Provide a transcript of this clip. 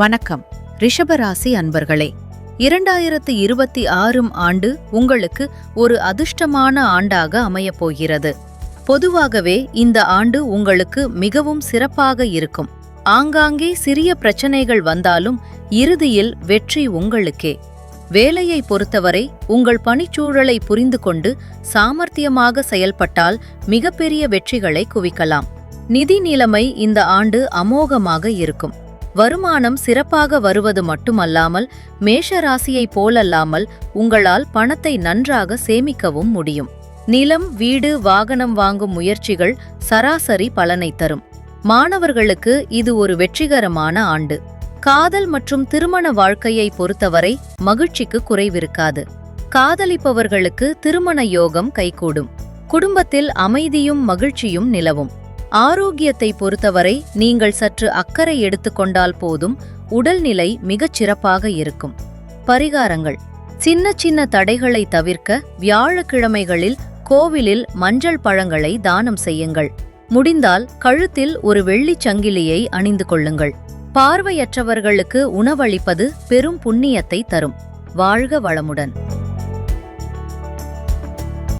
வணக்கம். ரிஷபராசி அன்பர்களே இரண்டாயிரத்து இருபத்தி ஆறும் ஆண்டு உங்களுக்கு ஒரு அதிர்ஷ்டமான ஆண்டாக அமையப் போகிறது. பொதுவாகவே இந்த ஆண்டு உங்களுக்கு மிகவும் சிறப்பாக இருக்கும். ஆங்காங்கே சிறிய பிரச்சனைகள் வந்தாலும் இறுதியில் வெற்றி உங்களுக்கே. வேலையை பொறுத்தவரை உங்கள் பணிச்சூழலை புரிந்து கொண்டு சாமர்த்தியமாக செயல்பட்டால் மிகப்பெரிய வெற்றிகளை குவிக்கலாம். நிதி நிலைமை இந்த ஆண்டு அமோகமாக இருக்கும். வருமானம் சிறப்பாக வருவது மட்டுமல்லாமல் மேஷ ராசியைப் போலல்லாமல் உங்களால் பணத்தை நன்றாக சேமிக்கவும் முடியும். நிலம் வீடு வாகனம் வாங்கும் முயற்சிகள் சராசரி பலனை தரும். மாணவர்களுக்கு இது ஒரு வெற்றிகரமான ஆண்டு. காதல் மற்றும் திருமண வாழ்க்கையை பொறுத்தவரை மகிழ்ச்சிக்கு குறைவிருக்காது. காதலிப்பவர்களுக்கு திருமண யோகம் கைகூடும். குடும்பத்தில் அமைதியும் மகிழ்ச்சியும் நிலவும். ஆரோக்கியத்தை பொறுத்தவரை நீங்கள் சற்று அக்கறை எடுத்துக்கொண்டால் போதும் உடல்நிலை மிகச் சிறப்பாக இருக்கும். பரிகாரங்கள். சின்ன சின்ன தடைகளை தவிர்க்க வியாழக்கிழமைகளில் கோவிலில் மஞ்சள் பழங்களை தானம் செய்யுங்கள். முடிந்தால் கழுத்தில் ஒரு வெள்ளிச் சங்கிலியை அணிந்து கொள்ளுங்கள். பார்வையற்றவர்களுக்கு உணவளிப்பது பெரும் புண்ணியத்தை தரும். வாழ்க வளமுடன்.